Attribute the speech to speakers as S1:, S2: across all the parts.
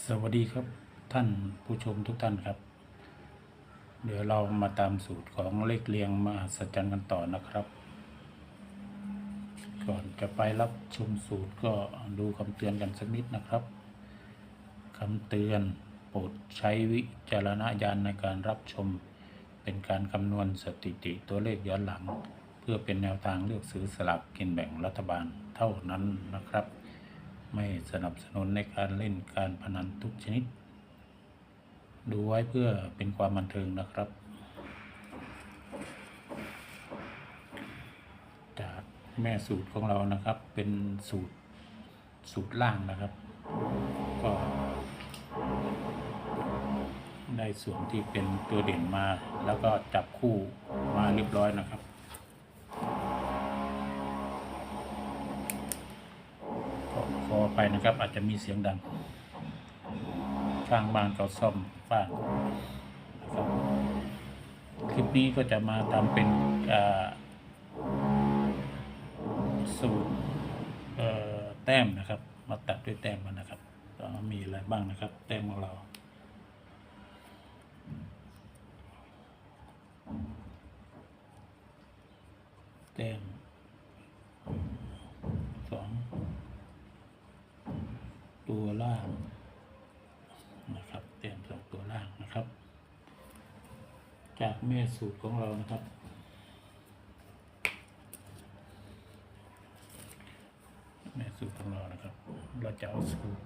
S1: สวัสดีครับท่านผู้ชมทุกท่านครับ เดี๋ยวเรามาตามสูตรของเลขเรียงมหัศจรรย์กันต่อนะครับ ก่อนจะไปรับชมสูตรก็ดูคำเตือนกันสักนิดนะครับคำเตือนโปรดใช้วิจารณญาณในการรับชม เป็นการคำนวณสถิติตัวเลขย้อนหลัง เพื่อเป็นแนวทางเลือกซื้อสลากกินแบ่งรัฐบาลเท่านั้นนะครับ ไม่สนับสนุนในการเล่นการพนันทุกชนิด ดูไว้เพื่อเป็นความบันเทิงนะครับ จากแม่สูตรของเรานะครับเป็นสูตรสูตรล่างนะครับ ก็ ได้ส่วนที่เป็นตัวเด่นมา แล้วก็จับคู่มาเรียบร้อยนะครับ ข อขอไปนะครับ อาจจะมีเสียงดังข้างบ้านเขาซ่อมบ้านะครับคลิปนี้ก็จะมาทำเป็นสูตรแต้มนะครับ มาตัดด้วยแต้มกันนะครับก็มีอะไรบ้างนะครับ แต้มของเราแต้มสอง ตัวล่างนะครับเต็มสองตัวล่างนะครับ จากแม่สูตรของเรานะครับ แม่สูตรของเรานะครับ เราจะเอาสูตร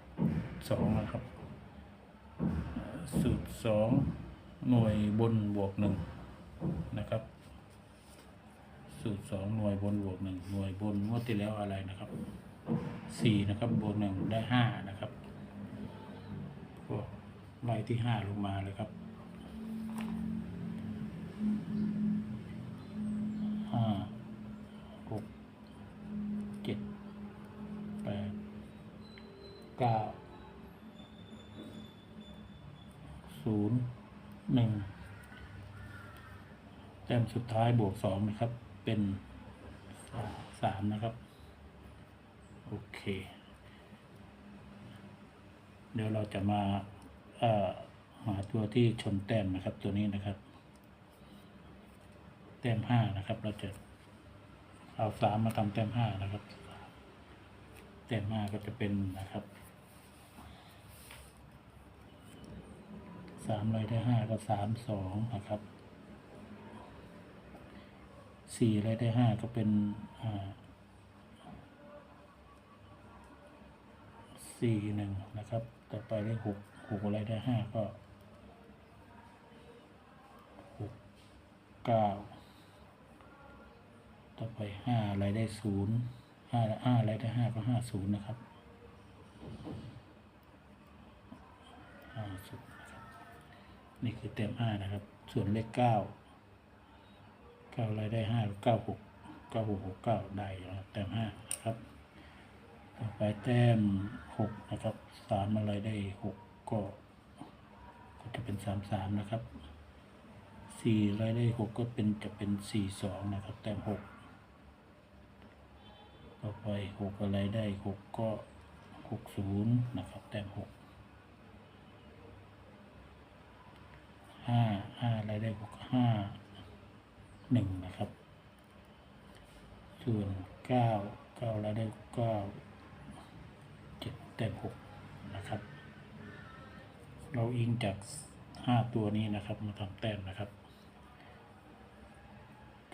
S1: สองนะครับ สูตรสองหน่วยบนบวกหนึ่งนะครับ สูตรสองหน่วยบนบวกหนึ่งหน่วยบนงวดที่แล้วอะไรนะครับ สี่นะครับบวกหนึ่งได้ห้านะครับก็ไล่ที่ห้าลงมาเลยครับห้าหกเจ็ดแปดเก้าศูนย์หนึ่งแต้มสุดท้ายบวกสองนะครับ เป็นสามนะครับ โอเค เดี๋ยวเราจะมาหาตัวที่ชนแต้มนะครับตัวนี้นะครับ แต้มห้านะครับ เราจะเอาสามมาทำแต้มห้านะครับ แต้มห้าก็จะเป็นนะครับสามเลยได้ห้าก็สามสองนะครับสี่เลยได้ห้าก็เป็นอ่า สี่หนึ่งนะครับ ต่อไปได้หกหกอะไรได้ห้าก็หกเก้าต่อไปห้าอะไรได้ศูนย์ห้าห้าอะไรได้ห้าก็ห้าศูนย์นะครับห้าศูนย์นะครับ นี่คือเต็มห้านะครับ ส่วนเลขเก้าเก้าอะไรได้ห้าเก้าหกเก้าหกหกเก้าได้นะครับเต็มห้านะครับ ไปแต้มหกนะครับสามอะไรได้หกก็ก็จะเป็นสามสามนะครับสี่อะไรได้หกก็เป็นจะเป็นสี่สองนะครับ แต้มหกต่อไปหกอะไรได้หกก็หกศูนย์นะครับ แต้มหกห้าห้าอะไรได้หกห้าหนึ่งนะครับ ส่วนเก้าเก้าอะไรได้เก้า แต้มหกนะครับ เราอิงจากห้าตัวนี้นะครับมาทำแต้มนะครับ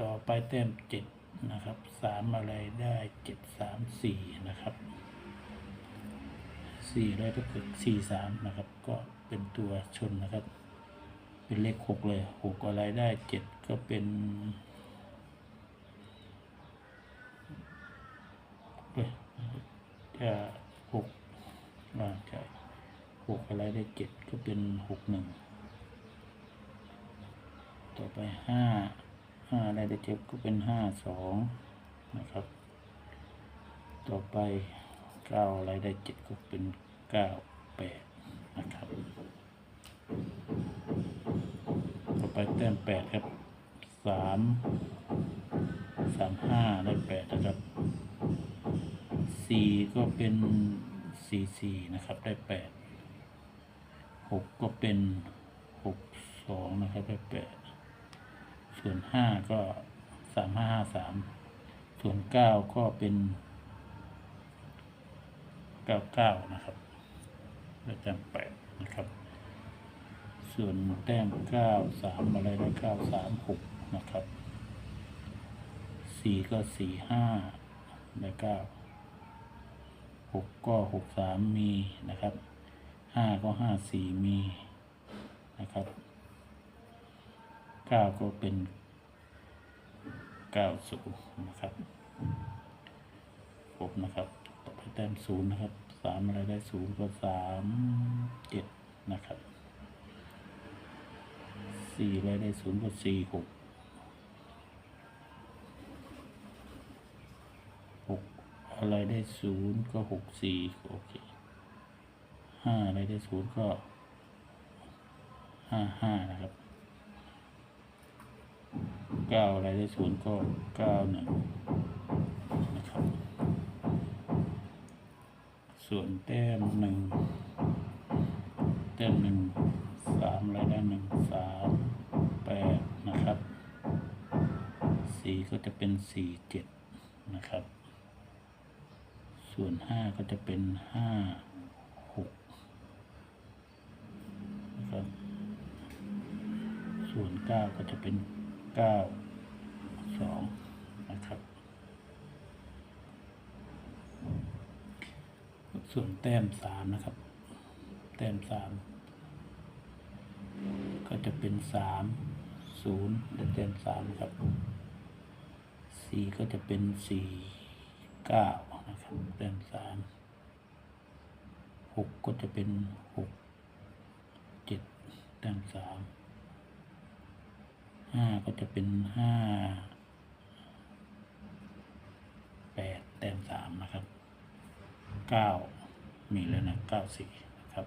S1: ต่อไปแต้มเจ็ดนะครับสามอะไรได้เจ็ดสามสี่นะครับสี่ได้ถ้าเกิดสี่สามนะครับ ก็เป็นตัวชนนะครับ เป็นเลขหกเลยหกอะไรได้เจ็ดก็เป็นเอ้ยจะ อ่าใช่หกอะไรได้เจ็ดก็เป็นหกหนึ่งต่อไปห้าห้าอะไรได้เจ็ดก็เป็นห้าสองนะครับ ต่อไปเก้าอะไรได้เจ็ดก็เป็นเก้าแปดนะครับ ต่อไปแต้มแปดครับสามสามห้าได้แปดนะครับสี่ก็เป็น สี่สี่นะครับ ได้แปดหกก็เป็นหกสองนะครับไปแปดส่วนห้าก็สามห้าห้าสามส่วนเก้าก็เป็นเก้าเก้านะครับแล้วแต้มแปดนะครับ ส่วนแต้มเก้าสามอะไรได้เก้าสามหกนะครับสี่ก็สี่ห้าได้เก้า หกก็หกสามมีนะครับห้าก็ห้าสี่มีนะครับเก้าก็เป็นเก้าศูนย์นะครับครบนะครับต่อไปแต้มศูนย์นะครับสามอะไรได้ศูนย์ก็สามเจ็ดนะครับสี่อะไรได้ศูนย์ก็สี่หกหก อะไรได้ศูนย์ก็หกสี่โอเคห้าอะไรได้ศูนย์ก็ห้าห้านะครับเก้าอะไรได้ศูนย์ก็เก้าหนึ่งนะครับ ส่วนแต้มหนึ่งแต้มหนึ่งสามอะไรได้หนึ่งสามแปดนะครับสี่ก็จะเป็นสี่เจ็ดนะครับ ส่วนห้าก็จะเป็นห้าหกนะครับส่วนเก้าก็จะเป็นเก้าสองนะครับ ส่วนแต้มสามนะครับ แต้มสามก็จะเป็นสามศูนย์และแต้มสามครับสี่ก็จะเป็นสี่เก้า นะครับแต้มสามหกก็จะเป็นหกเจ็ดแต้มสามห้าก็จะเป็นห้าแปดแต้มสามนะครับเก้ามีแล้วนะเก้าสี่นะครับ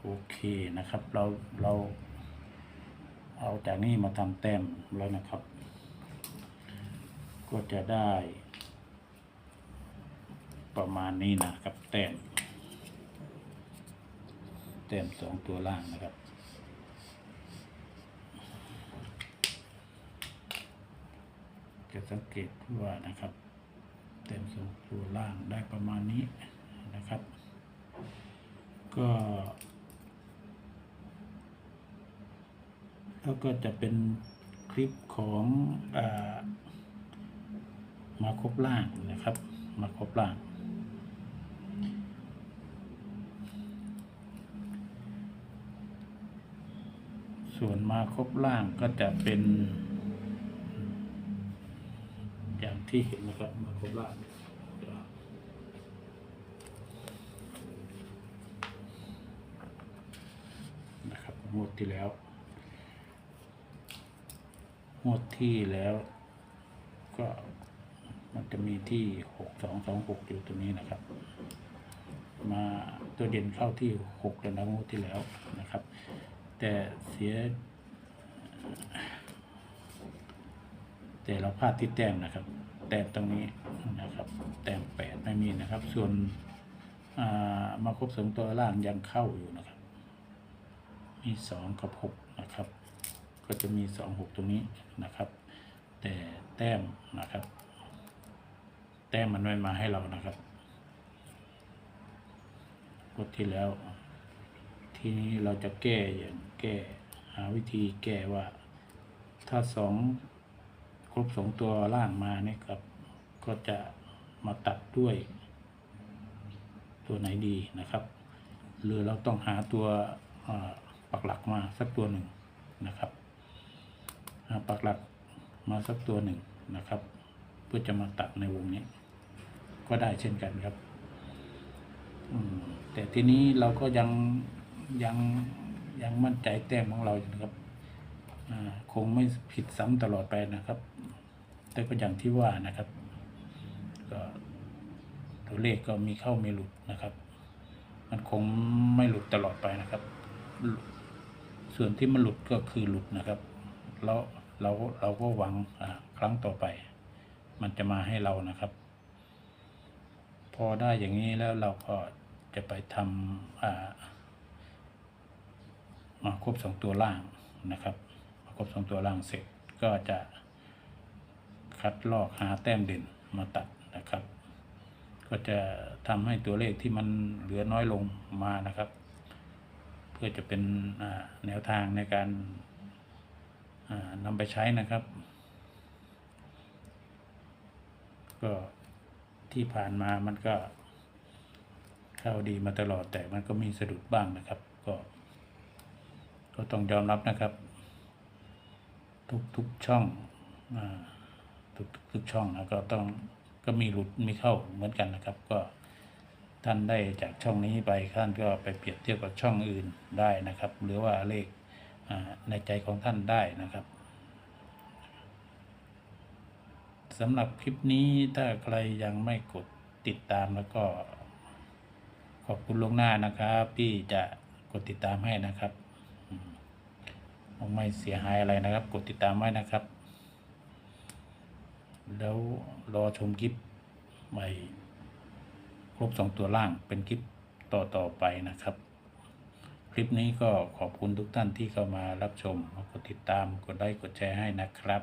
S1: โอเคนะครับ เราเราเอาจากนี้มาทำแต้มแล้วนะครับ ก็จะได้ ประมาณนี้นะครับแต้มแต้มสองตัวล่างนะครับจะสังเกตว่านะครับแต้มสองตัวล่างได้ประมาณนี้นะครับ ก็แล้วก็จะเป็นคลิปของอา มาครบล่างนะครับ มาครบล่าง ส่วนมาครบล่างก็จะเป็น อย่างที่เห็นนะครับมาครบล่างนะครับงวดที่แล้วงวดที่แล้วก็ จะมีที่หกสองสองหกอยู่ตรงนี้นะครับ มาตัวเด่นเข้าที่หกแล้วนะงวดที่แล้วนะครับ แต่เสีย แต่เราพลาดที่แต้มนะครับ แต้มตรงนี้นะครับ แต้มแปดไม่มีนะครับ ส่วนามาครบสองตัวล่างยังเข้าอยู่นะครับ มีสองกับหกนะครับ ก็จะมีสองหกตรงนี้นะครับ แต่แต้มนะครับ ต้มมันไม่มาให้เรานะครับ กดที่แล้ว ทีนี้เราจะแก้อย่างแก้หาวิธีแก้ว่า ถ้าสองครบสองตัวล่างมาเนี่ยครับ ก็จะมาตัดด้วย ตัวไหนดีนะครับ หรือเราต้องหาตัวปักหลักมาสักตัวหนึ่งนะครับหาปักหลักมาสักตัวหนึ่งนะครับ เพื่อจะมาตัดในวงนี้ ก็ได้เช่นกันครับอืมแต่ทีนี้เราก็ยังยังยังมั่นใจแต้มของเราอยู่นะครับอ่าคงไม่ผิดซ้ำตลอดไปนะครับ แต่ก็อย่างที่ว่านะครับ ก็ตัวเลขก็มีเข้ามีหลุดนะครับ มันคงไม่หลุดตลอดไปนะครับ ส่วนที่มันหลุดก็คือหลุดนะครับ แล้วเราเราก็หวังอ่าครั้งต่อไป มันจะมาให้เรานะครับ พอได้อย่างนี้แล้วเราก็จะไปทำอ่ามาครบสองตัวล่างนะครับมาครบสองตัวล่างเสร็จก็จะคัดลอกหาแต้มเด่นมาตัดนะครับ ก็จะทำให้ตัวเลขที่มันเหลือน้อยลงมานะครับ เพื่อจะเป็นอ่าแนวทางในการอ่านำไปใช้นะครับ ก็ ที่ผ่านมามันก็เข้าดีมาตลอดแต่มันก็มีสะดุดบ้างนะครับ ก็ ก็ต้องยอมรับนะครับ ทุกทุกช่องอาทุกทุกช่องแล้วก็ต้องก็มีหลุดมีเข้าเหมือนกันนะครับ ก็ท่านได้จากช่องนี้ไปท่านก็ไปเปรียบเทียบกับช่องอื่นได้นะครับ หรือว่าเลขอ่าในใจของท่านได้นะครับ สำหรับคลิปนี้ถ้าใครยังไม่กดติดตามแล้วก็ ขอบคุณลวงหน้านะครับที่จะกดติดตามให้นะครับไม่เสียหายอะไรนะครับ กดติดตามไว้นะครับ แล้วรอชมคลิปใหม่ครบสองตัวล่างเป็นคลิปต่อต่อๆไปนะครับ คลิปนี้ก็ขอบคุณทุกท่านที่เข้ามารับชมกดติดตามกดไลค์กดแชร์ให้นะครับ